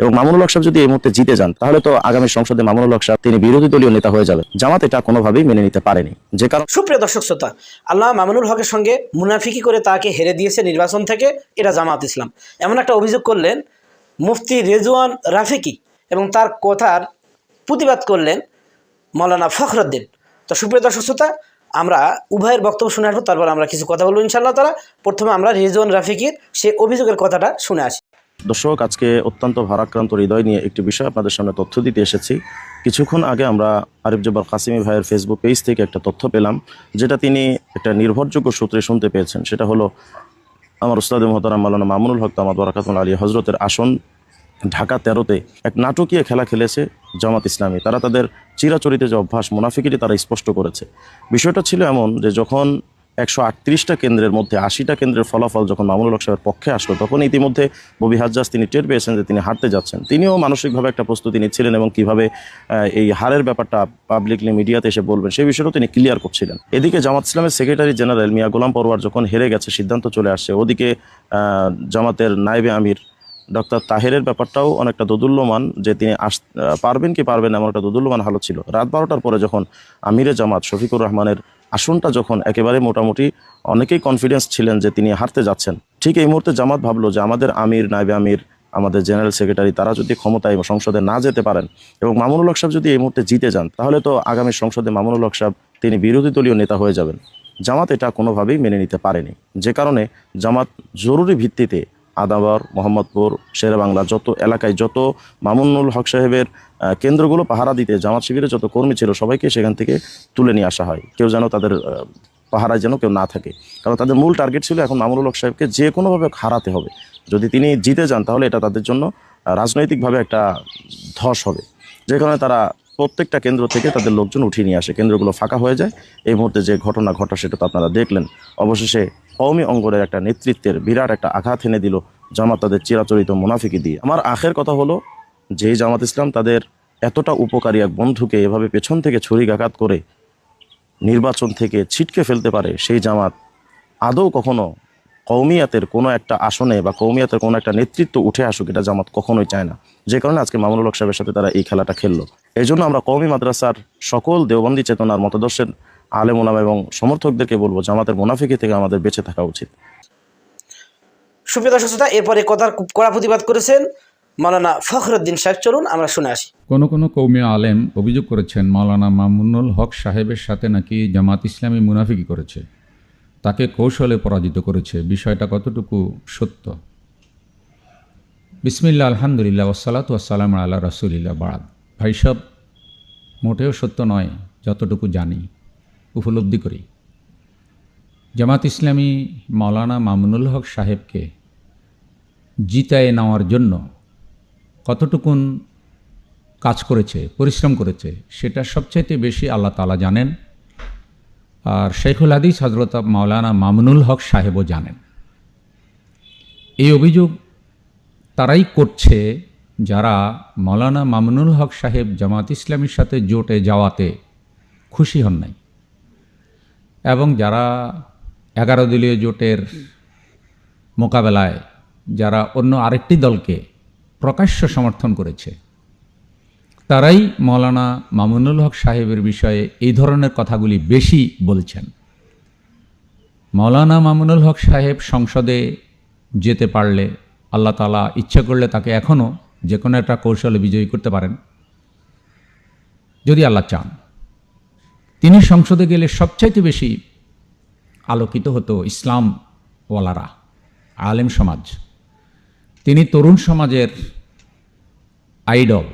এবং মামুনুল হক সাহেব যদি এই মুহূর্তে জিতে যান, তাহলে তো আগামী সংসদে মামুনুল হক সাহেব তিনি বিরোধী দলীয় নেতা হয়ে যাবেন। জামাত এটা কোনোভাবেই মেনে নিতে পারেনি। যে কারণ সুপ্রিয় দর্শক শ্রোতা, আল্লাহ মামুনুল হকের সঙ্গে মুনাফিকি করে তাকে হেরে দিয়েছে নির্বাচন থেকে, এটা জামাত ইসলাম। এমন একটা অভিযোগ করলেন মুফতি রেজওয়ান রাফিকি এবং তার কথার প্রতিবাদ করলেন মৌলানা ফখরুদ্দিন। তো সুপ্রিয় দর্শক শ্রোতা, আমরা উভয়ের বক্তব্য শুনে আসব, তারপর আমরা কিছু কথা বলব ইনশাল্লাহ তারা প্রথমে আমরা রেজওয়ান রাফিকির সে অভিযোগের কথাটা শুনে আসি। দর্শক, আজকে অত্যন্ত ভারাক্রান্ত হৃদয় নিয়ে একটি বিষয় আপনাদের সামনে তথ্য দিতে এসেছি। কিছুক্ষণ আগে আমরা আরিফ জব্বার কাসিমি ভাইয়ের ফেসবুক পেজ থেকে একটা তথ্য পেলাম, যেটা তিনি একটা নির্ভরযোগ্য সূত্রে শুনতে পেয়েছেন। সেটা হলো, আমার উস্তাদ মহতারাম মালানা মামুনুল হক তামাদ বরাকাতুল আলী হজরতের আসন ঢাকা তেরোতে এক নাটকীয় খেলা খেলেছে জামাত ইসলামী। তারা তাদের চিরাচরিত যে অভ্যাস, মুনাফিকিটি তারা স্পষ্ট করেছে। বিষয়টা ছিল এমন যে, যখন একশো আটত্রিশটা কেন্দ্রের মধ্যে আশিটা কেন্দ্রের ফলাফল যখন মামুনুল হক সাহেবের পক্ষে আসলো, তখন ইতিমধ্যে ববি হাজ্জাজ তিনি টের পেয়েছেন যে তিনি হারতে যাচ্ছেন। তিনিও মানসিকভাবে একটা প্রস্তুতি নিচ্ছিলেন এবং কীভাবে এই হারের ব্যাপারটা পাবলিকলি মিডিয়াতে এসে বলবেন, সেই বিষয়টাও তিনি ক্লিয়ার করছিলেন। এদিকে জামাত ইসলামের সেক্রেটারি জেনারেল মিয়া গোলাম পরওয়ার যখন হেরে গেছে, সিদ্ধান্ত চলে আসছে। ওদিকে জামাতের নাইবে আমির ডক্টর তাহেরের ব্যাপারটাও অনেকটা দোদুল্যমান যে তিনি আস পারবেন কি পারবেন এমন একটা দোদুল্যমান হালত ছিল। রাত বারোটার পরে যখন আমিরে জামাত শফিকুর রহমানের আসনটা যখন একেবারে মোটামুটি অনেকেই কনফিডেন্স ছিলেন যে তিনি হারতে যাচ্ছেন, ঠিক এই মুহূর্তে জামাত ভাবলো যে আমাদের আমির নাইবে আমির, আমাদের জেনারেল সেক্রেটারি তারা যদি ক্ষমতায় সংসদে না যেতে পারেন এবং মামুনুল হক সাহেব যদি এই মুহূর্তে জিতে যান, তাহলে তো আগামী সংসদে মামুনুল হক সাহেব তিনি বিরোধী দলীয় নেতা হয়ে যাবেন। জামাত এটা কোনোভাবেই মেনে নিতে পারেনি। যে কারণে জামাত জরুরি ভিত্তিতে আদাবর, মোহাম্মদপুর শেরেবাংলা যত এলাকায় যত মামুনুল হক সাহেবের কেন্দ্রগুলো পাহারা দিতে, জামাত শিবিরে যত কর্মী ছিল, সবাইকে সেখান থেকে তুলে নিয়ে আসা হয়। কেউ যেন তাদের পাহারায় যেন কেউ না থাকে। কারণ তাদের মূল টার্গেট ছিল এখন মামুনুল হক সাহেবকে যে কোনোভাবে হারাতে হবে। যদি তিনি জিতে যান, তাহলে এটা তাদের জন্য রাজনৈতিকভাবে একটা ধস হবে। যে কারণে তারা প্রত্যেকটা কেন্দ্র থেকে তাদের লোকজন উঠিয়ে নিয়ে আসে। কেন্দ্রগুলো ফাঁকা হয়ে যায়। এই মুহূর্তে যে ঘটনা ঘটা, সেটা তো আপনারা দেখলেন। অবশেষে কওমি অঙ্গনের একটা নেতৃত্বের বিরাট একটা আঘাত এনে দিল জামাত তাদের চিরাচরিত মুনাফিকি দিয়ে। আমার আখের কথা হলো যে জামাত ইসলাম তাদের এতটা উপকারী এক বন্ধুকে এভাবে পেছন থেকে ছুরিকাঘাত করে নির্বাচন থেকে ছিটকে ফেলতে পারে, সেই জামাত আদৌ কখনো কৌমিয়াতের কোনো একটা আসনে বা কৌমিয়াতের কোনো একটা নেতৃত্ব উঠে আসুক এটা জামাত কখনোই চায় না। যে কারণে আজকে মামুনুল হক সাহেবের সাথে তারা এই খেলাটা খেললো। এই জন্য আমরা কৌমি মাদ্রাসার সকল দেওবন্দি চেতনার মতাদর্শের আলেম ওলামা এবং সমর্থকদেরকে বলব জামাতের মুনাফিকি থেকে আমাদের বেঁচে থাকা উচিত। সুপ্রিয় দর্শক এরপরে কথার কড়া প্রতিবাদ করেছেন মৌলানা ফখরুদ্দিন সাহেব। চলুন আমরা শুনে আসি। কোনো কোনো কৌমি আলেম অভিযোগ করেছেন মাওলানা মামুনুল হক সাহেবের সাথে নাকি জামাত ইসলামী মুনাফিকি করেছে? তাকে কৌশলে পরাজিত করেছে। বিষয়টা কতটুকু সত্য? বিসমিল্লা আলহামদুলিল্লাহ ওসালাত ওয়াসালাম আল্লাহ রাসুলিল্লাহ বাদ। ভাইসব মোটেও সত্য নয়, যতটুকু জানি, উপলব্ধি করি। জামাত ইসলামী মাওলানা মামুনুল হক সাহেবকে জিতায় নেওয়ার জন্য কতটুকুন কাজ করেছে, পরিশ্রম করেছে, সেটা সবচাইতে বেশি আল্লাহ তালা জানেন। আর শেখুল হাদিস হজরত মাওলানা মামুনুল হক সাহেবও জানেন। এই অভিযোগ তারাই করছে যারা মাওলানা মামুনুল হক সাহেব জামাত ইসলামীর সাথে জোটে যাওয়াতে খুশি হন নাই এবং যারা এগারো দলীয় জোটের মোকাবেলায়, যারা অন্য আরেকটি দলকে প্রকাশ্য সমর্থন করেছে তারাই মৌলানা মামুনুল হক সাহেবের বিষয়ে এই ধরনের কথাগুলি বেশি বলছেন। মৌলানা মামুনুল হক সাহেব সংসদে যেতে পারলে, আল্লাহ তালা ইচ্ছা করলে তাকে এখনও যে কোনো একটা কৌশলে বিজয়ী করতে পারেন, যদি আল্লাহ চান। তিনি সংসদে গেলে সবচাইতে বেশি আলোকিত হতো ইসলাম ওয়ালারা আলেম সমাজ। তিনি তরুণ সমাজের আইডল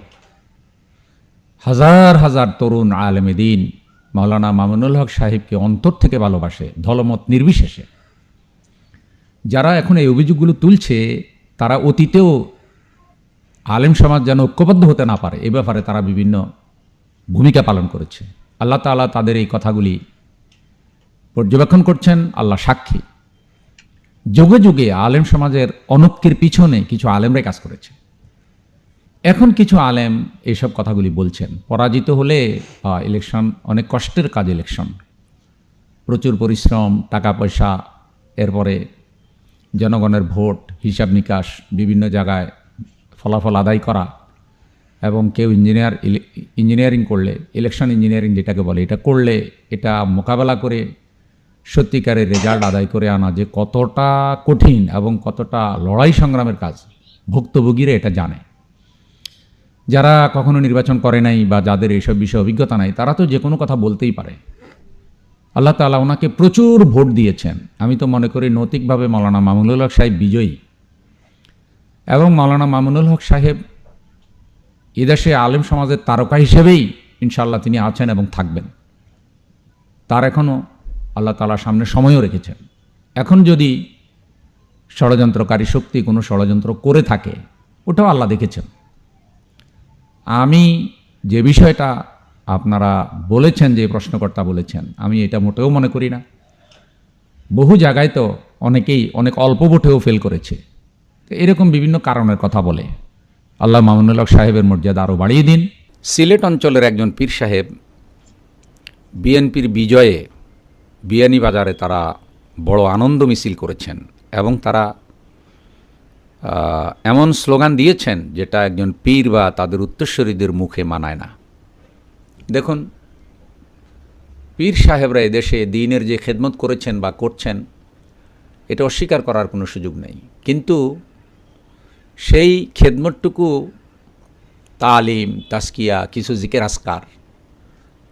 হাজার হাজার তরুণ আলেমে দিন। মাওলানা মামুনুল হক সাহেবকে অন্তর থেকে ভালোবাসে ধলমত নির্বিশেষে। যারা এখন এই অভিযোগগুলো তুলছে, তারা অতীতেও আলেম সমাজ যেন ঐক্যবদ্ধ হতে না পারে, এ ব্যাপারে তারা বিভিন্ন ভূমিকা পালন করেছে। আল্লাহ তাআলা তাদের এই কথাগুলি পর্যবেক্ষণ করছেন, আল্লাহ সাক্ষী। যুগে যুগে আলেম সমাজের অনক্কির পিছনে কিছু আলেমরাই কাজ করেছে। এখন কিছু আলেম এইসব কথাগুলি বলছেন। পরাজিত হলে ইলেকশন অনেক কষ্টের কাজ ইলেকশন প্রচুর পরিশ্রম, টাকা পয়সা, এরপরে জনগণের ভোট, হিসাব নিকাশ, বিভিন্ন জায়গায় ফলাফল আদায় করা এবং কেউ ইঞ্জিনিয়ার ইঞ্জিনিয়ারিং করলে ইলেকশন ইঞ্জিনিয়ারিং যেটাকে বলে, এটা করলে, এটা মোকাবেলা করে, সত্যিকারের রেজাল্ট আদায় করে আনা যে কতটা কঠিন এবং কতটা লড়াই সংগ্রামের কাজ, ভুক্তভোগীরা এটা জানে। যারা কখনো নির্বাচন করে নাই বা যাদের এইসব বিষয়ে অভিজ্ঞতা নাই, তারা তো যে কোনো কথা বলতেই পারে। আল্লাহ তালা ওনাকে প্রচুর ভোট দিয়েছেন। আমি তো মনে করি নৈতিকভাবে মৌলানা মামুনুল হক সাহেব বিজয়ী। এবং মৌলানা মামুনুল হক সাহেব এদেশে আলেম সমাজের তারকা হিসেবেই ইনশাআল্লাহ তিনি আছেন এবং থাকবেন। তার এখনও আল্লাহ তালার সামনে সময়ও রেখেছেন। এখন যদি ষড়যন্ত্রকারী শক্তি কোনো ষড়যন্ত্র করে থাকে, ওটাও আল্লাহ দেখেছেন। আমি যে বিষয়টা আপনারা বলেছেন, যে প্রশ্নকর্তা বলেছেন, আমি এটা মোটেও মনে করি না। বহু জায়গায় তো অনেকেই অনেক অল্প ভোটেও ফেল করেছে। এরকম বিভিন্ন কারণের কথা বলে। আল্লাহ মামুনুল সাহেবের মর্যাদা আরও বাড়িয়ে দিন। সিলেট অঞ্চলের একজন পীর সাহেব বিএনপির বিজয়ে বিয়ানীবাজারে তারা বড় আনন্দ মিছিল করেছেন এবং তারা এমন স্লোগান দিয়েছেন যেটা একজন পীর বা তাদের উত্তরস্বরীদের মুখে মানায় না। দেখুন, পীর সাহেবরা এদেশে দিনের যে খেদমত করেছেন বা করছেন, এটা অস্বীকার করার কোনো সুযোগ নেই। কিন্তু সেই খেদমতটুকু তালিম তাস্কিয়া কিছু জিকের আসকার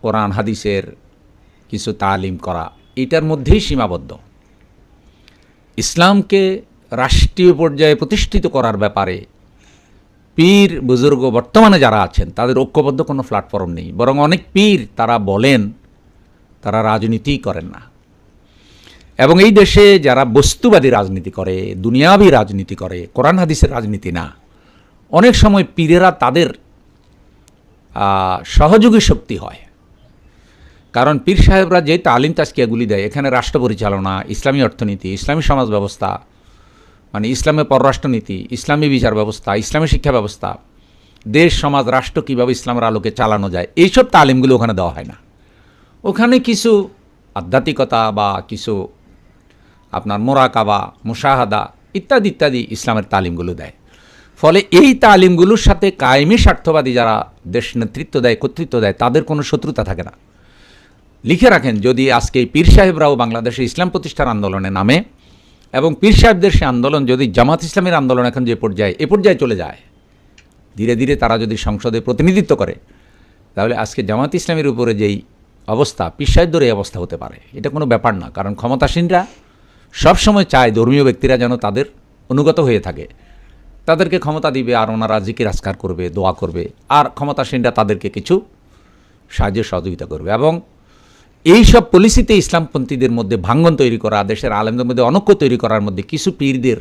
কোরআন, হাদিসের কিছু তালিম করা, এটার মধ্যেই সীমাবদ্ধ। ইসলামকে রাষ্ট্রীয় পর্যায়ে প্রতিষ্ঠিত করার ব্যাপারে পীর, বুজুর্গ বর্তমানে যারা আছেন, তাদের ঐক্যবদ্ধ কোনো প্ল্যাটফর্ম নেই। বরং অনেক পীর তারা বলেন, তারা রাজনীতিই করেন না। এবং এই দেশে যারা বস্তুবাদী রাজনীতি করে, দুনিয়াবী রাজনীতি করে, কোরআন হাদিসের রাজনীতি না, অনেক সময় পীরেরা তাদের সহযোগী শক্তি হয়। কারণ পীর সাহেবরা যে তালিম তাস্কিয়াগুলি দেয়, এখানে রাষ্ট্র পরিচালনা, ইসলামী অর্থনীতি, ইসলামী সমাজ ব্যবস্থা মানে ইসলামের পররাষ্ট্রনীতি, ইসলামী বিচার ব্যবস্থা, ইসলামী শিক্ষা ব্যবস্থা, দেশ, সমাজ, রাষ্ট্র কীভাবে ইসলামের আলোকে চালানো যায়, এইসব তালিমগুলো ওখানে দেওয়া হয় না। ওখানে কিছু আধ্যাত্মিকতা বা কিছু আপনার মোরাকাবা, মুশাহাদা ইত্যাদি ইত্যাদি ইসলামের তালিমগুলো দেয়। ফলে এই তালিমগুলোর সাথে কায়েমি স্বার্থবাদী যারা দেশ নেতৃত্ব দেয়, কর্তৃত্ব দেয়, তাদের কোনো শত্রুতা থাকে না। লিখে রাখেন, যদি আজকে পীর সাহেবরাও বাংলাদেশে ইসলাম প্রতিষ্ঠার আন্দোলনে নামে এবং পীর সাহেবদের সে আন্দোলন যদি জামাত ইসলামের আন্দোলন এখন যে পর্যায়ে, এ পর্যায়ে চলে যায়, ধীরে ধীরে তারা যদি সংসদে প্রতিনিধিত্ব করে, তাহলে আজকে জামাত ইসলামের উপরে যেই অবস্থা পীর সাহেবদের এই অবস্থা হতে পারে। এটা কোনো ব্যাপার না, কারণ ক্ষমতাসীনরা সবসময় চায় ধর্মীয় ব্যক্তিরা যেন তাদের অনুগত হয়ে থাকে। তাদেরকে ক্ষমতা দিবে, আর ওনারা জিকির আজকার করবে, দোয়া করবে, আর ক্ষমতাসীনরা তাদেরকে কিছু সাহায্য সহযোগিতা করবে। এবং এই সব পলিসিতে ইসলামপন্থীদের মধ্যে ভাঙ্গন তৈরি করা, দেশের আলেমদের মধ্যে অনৈক্য তৈরি করার মধ্যে কিছু পীরদের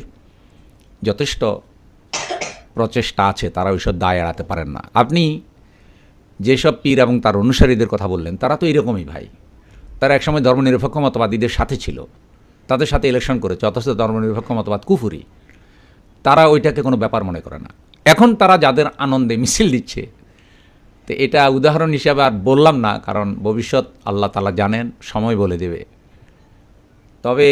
যথেষ্ট প্রচেষ্টা আছে, তারা ওইসব দায় এড়াতে পারেন না। আপনি যেসব পীর এবং তার অনুসারীদের কথা বললেন, তারা তো এরকমই ভাই। তারা একসময় ধর্মনিরপেক্ষ মতবাদীদের সাথে ছিল। তাদের সাথে ইলেকশন করেছে, অথচ ধর্মনিরপেক্ষ মতবাদ কুফুরি। তারা ওইটাকে কোনো ব্যাপার মনে করে না। এখন তারা যাদের আনন্দে মিছিল দিচ্ছে তো এটা উদাহরণ হিসাবে আর বললাম না, কারণ ভবিষ্যৎ আল্লাহ তালা জানেন, সময় বলে দেবে। তবে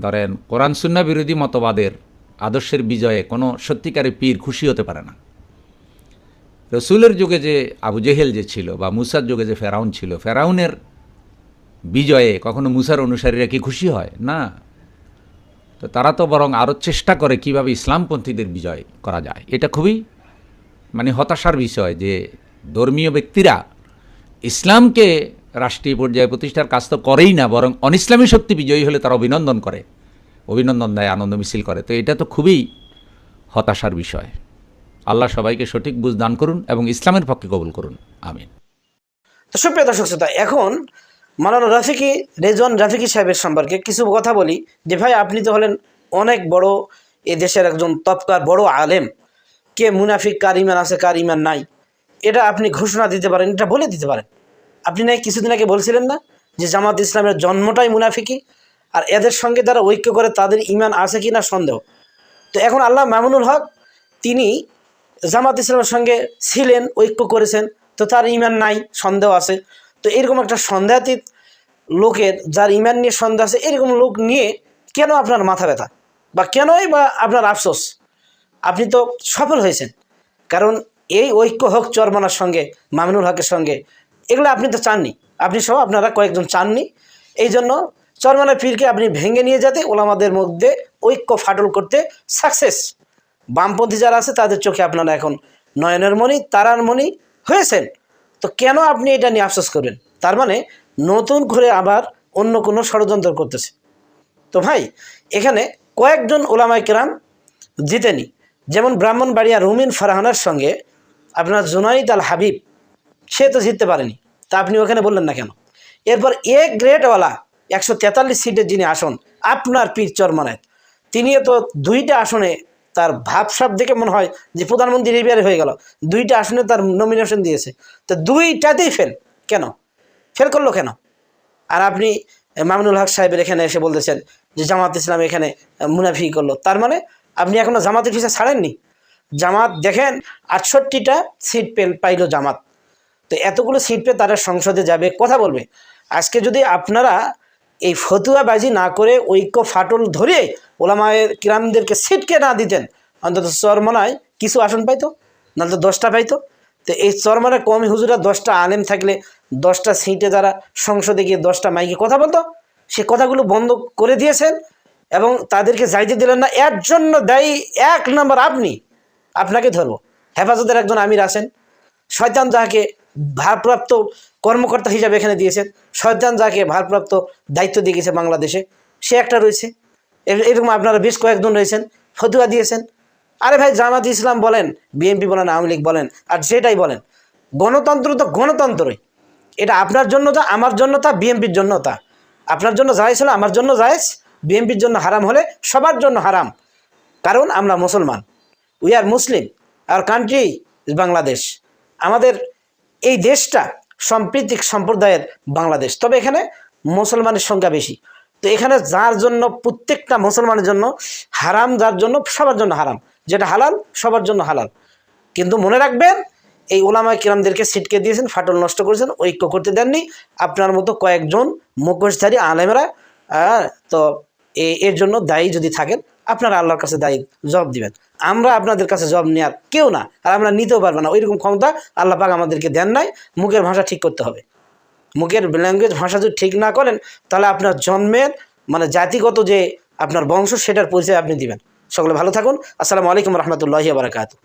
ধরেন, কোরআন সুন্না বিরোধী মতবাদের আদর্শের বিজয়ে কোনো সত্যিকারের পীর খুশি হতে পারে না। রসুলের যুগে যে আবু জেহেল যে ছিল বা মুসার যুগে যে ফেরাউন ছিল, ফেরাউনের বিজয়ে কখনো মুসার অনুসারীরা কি খুশি হয়? না। তো তারা তো বরং আরও চেষ্টা করে কীভাবে ইসলামপন্থীদের বিজয় করা যায়। এটা খুবই মানে হতাশার বিষয় যে ধর্মীয় ব্যক্তিরা ইসলামকে রাষ্ট্রীয় পর্যায়ে প্রতিষ্ঠার কাজ তো করেই না, বরং অনিসলামী শক্তি বিজয়ী হলে তারা অভিনন্দন করে, অভিনন্দন দেয়, আনন্দ মিছিল করে। তো এটা তো খুবই হতাশার বিষয়। আল্লাহ সবাইকে সঠিক বুঝ দান করুন এবং ইসলামের পক্ষে কবুল করুন। আমিন। সুপ্রিয় দর্শক শ্রোতা, এখন মালানা রাফিকি, রেজওয়ান রাফিকি সাহেবের সম্পর্কে কিছু কথা বলি। যে ভাই, আপনি তো হলেন অনেক বড় এ দেশের একজন তপকার বড় আলেম। কে মুনাফিক, কার ইমান আছে, কার ইমান নাই, এটা আপনি ঘোষণা দিতে পারেন, এটা বলে দিতে পারেন। আপনি নাই কিছুদিন আগে বলছিলেন না যে জামাত ইসলামের জন্মটাই মুনাফিকি আর এদের সঙ্গে তারা ঐক্য করে তাদের ইমান আছে কি না সন্দেহ। তো এখন আল্লাহ মামুনুল হক, তিনি জামাত ইসলামের সঙ্গে ছিলেন, ঐক্য করেছেন, তো তার ইমান নাই, সন্দেহ আছে। তো এরকম একটা সন্দেহাতীত লোকের, যার ইমান নিয়ে সন্দেহ আছে, এরকম লোক নিয়ে কেন আপনার মাথা ব্যথা? বা কেনই বা আপনার আফসোস? আপনি তো সফল হয়েছেন। কারণ এই ঐক্য হোক চরমানার সঙ্গে, মামিনুল হকের সঙ্গে, এগুলো আপনি তো চাননি। আপনি সহ আপনারা কয়েকজন চাননি। এই জন্য চরমানার পীরকে আপনি ভেঙে নিয়ে যেতে, ওলামাদের মধ্যে ঐক্য ফাটল করতে সাকসেস বামপন্থী যারা আছে, তাদের চোখে আপনারা এখন নয়নের মণি, তারার মণি হয়েছেন। তো কেন আপনি এটা নিয়ে আফসোস করবেন তার মানে নতুন করে আবার অন্য কোনো ষড়যন্ত্র করতেছে। তো ভাই, এখানে কয়েকজন ওলামাই কেরাম জিতেনি। যেমন ব্রাহ্মণবাড়িয়া রুমিন ফারহানার সঙ্গে আপনার জুনাইদ আল হাবিব, সে তো জিততে পারেনি। তা আপনি ওখানে বললেন না কেন? এরপর এ গ্রেডওয়ালা একশো তেতাল্লিশ সিটের যিনি আসন, আপনার পীর চরমানায় তিনিও তো দুইটা আসনে তার ভাবসাব দেখে মনে হয় যে প্রধানমন্ত্রী রিবিয়ারে হয়ে গেল। দুইটা আসনে তার নমিনেশন দিয়েছে। তো দুইটাতেই ফেল কেন? ফেল করল কেন? আর আপনি মামুনুল হক সাহেবের এখানে এসে বলতেছেন যে জামাত ইসলাম এখানে মুনাফি করল। তার মানে আপনি এখনও জামাতের পিছিয়ে ছাড়েননি? জামাত দেখেন, আটষট্টিটা সিট পেল পাইলো জামাত। তো এতগুলো সিট পেয়ে তারা সংসদে যাবে, কথা বলবে। আজকে যদি আপনারা এই ফতুয়াবাজি না করে ঐক্য ফাটল ধরে ওলামায়ের কিরামদেরকে সিটকে না দিতেন, অন্তত চরমনায় কিছু আসন পাইতো, নাহলে তো দশটা পাইতো। তো এই চরমনায় কমি হুজুরা দশটা আলেম থাকলে দশটা সিটে তারা সংসদে গিয়ে দশটা মাইকে কথা বলতো, সে কথাগুলো বন্ধ করে দিয়েছেন। এবং তাদেরকে যাইতে দিলেন না। এর জন্য দায়ী এক নম্বর আপনি, আপনাকে ধরবো। হেফাজতের একজন আমির আছেন। শয়তান যাকে ভারপ্রাপ্ত কর্মকর্তা হিসাবে এখানে দিয়েছেন, শয়তান যাকে ভারপ্রাপ্ত দায়িত্ব দিয়ে গেছে বাংলাদেশে, সে একটা রয়েছে। এরকম আপনারা বেশ কয়েকজন রয়েছেন, ফতুয়া দিয়েছেন। আরে ভাই, জামাত ইসলাম বলেন, বিএনপি বলেন, আওয়ামী লীগ বলেন, আর যেটাই বলেন, গণতন্ত্র তো গণতন্ত্রই। এটা আপনার জন্য তা, আমার জন্য তা, বিএনপির জন্য তা। আপনার জন্য জায়েজ হলে, আমার জন্য জায়েজ। বিএনপির জন্য হারাম হলে সবার জন্য হারাম। কারণ আমরা মুসলমান। We are Muslim our country Bangladesh আমাদের এই দেশটা সাম্প্রতিক সম্প্রদায়ের বাংলাদেশ। তবে এখানে মুসলমানের সংখ্যা বেশি। তো এখানে যার জন্য, প্রত্যেকটা মুসলমানের জন্য হারাম, যার জন্য সবার জন্য হারাম। যেটা হালাল, সবার জন্য হালাল। কিন্তু মনে রাখবেন, এই ওলামা কিরামদেরকে ছিটকে দিয়েছেন, ফাটল নষ্ট করেছেন, ঐক্য করতে দেননি। আপনার মতো কয়েকজন মুখোশধারী আলেমরা তো এর জন্য দায়ী যদি থাকেন, আপনারা আল্লাহর কাছে দায়ী, জবাব দিবেন। আমরা আপনাদের কাছে জবাব নেওয়ার কেউ না, আর আমরা নিতেও পারব না। ওইরকম ক্ষমতা আল্লাহ পাক আমাদেরকে দেন নাই। মুখের ভাষা ঠিক করতে হবে। মুখের ল্যাঙ্গুয়েজ ভাষা যদি ঠিক না করেন, তাহলে আপনার জন্মের মানে জাতিগত যে আপনার বংশ, সেটার পরিচয় আপনি দিবেন। সকলে ভালো থাকুন। আসসালামু আলাইকুম রহমতুল্লাহি বারাকাতু